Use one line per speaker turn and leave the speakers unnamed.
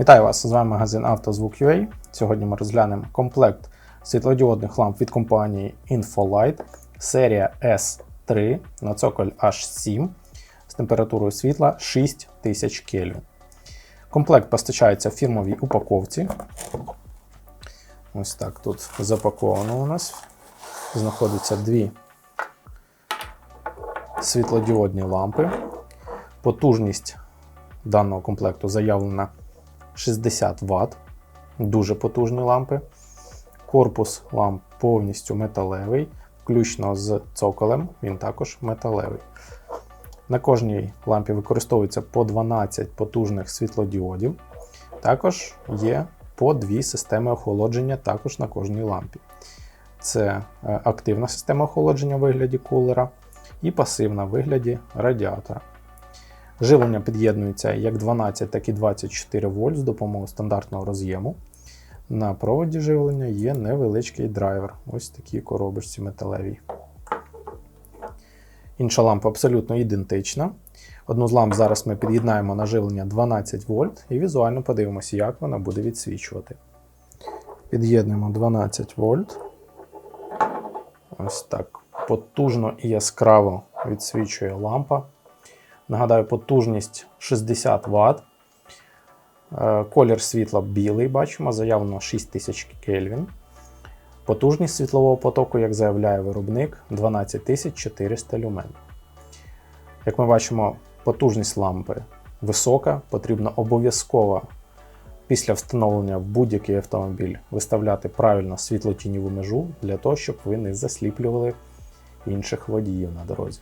Вітаю вас! З вами магазин «Автозвук.UA». Сьогодні ми розглянемо комплект світлодіодних ламп від компанії Infolight серія S3 на цоколь H7 з температурою світла 6000 Кельвін. Комплект постачається в фірмовій упаковці. Ось так тут запаковано у нас. Знаходяться дві світлодіодні лампи. Потужність даного комплекту заявлена 60 Вт. Дуже потужні лампи. Корпус ламп повністю металевий, включно з цоколем, він також металевий. На кожній лампі використовується по 12 потужних світлодіодів. Також є по дві системи охолодження також на кожній лампі. Це е, активна система охолодження в вигляді кулера і пасивна в вигляді радіатора. Живлення під'єднується як 12, так і 24 вольт з допомогою стандартного роз'єму. На проводі живлення є невеличкий драйвер, ось такі коробочці металеві. Інша лампа абсолютно ідентична. Одну з ламп зараз ми під'єднаємо на живлення 12 вольт і візуально подивимося, як вона буде відсвічувати. Під'єднуємо 12 вольт. Ось так. Потужно і яскраво відсвічує лампа. Нагадаю, потужність 60 Вт. Е, Колір світла білий, бачимо, заявлено 6000 Кельвін. Потужність світлового потоку, як заявляє виробник, 12400 люмен. Як ми бачимо, потужність лампи висока, потрібно обов'язково після встановлення в будь-який автомобіль виставляти правильно світло-тіньову межу для того, щоб ви не засліплювали інших водіїв на дорозі.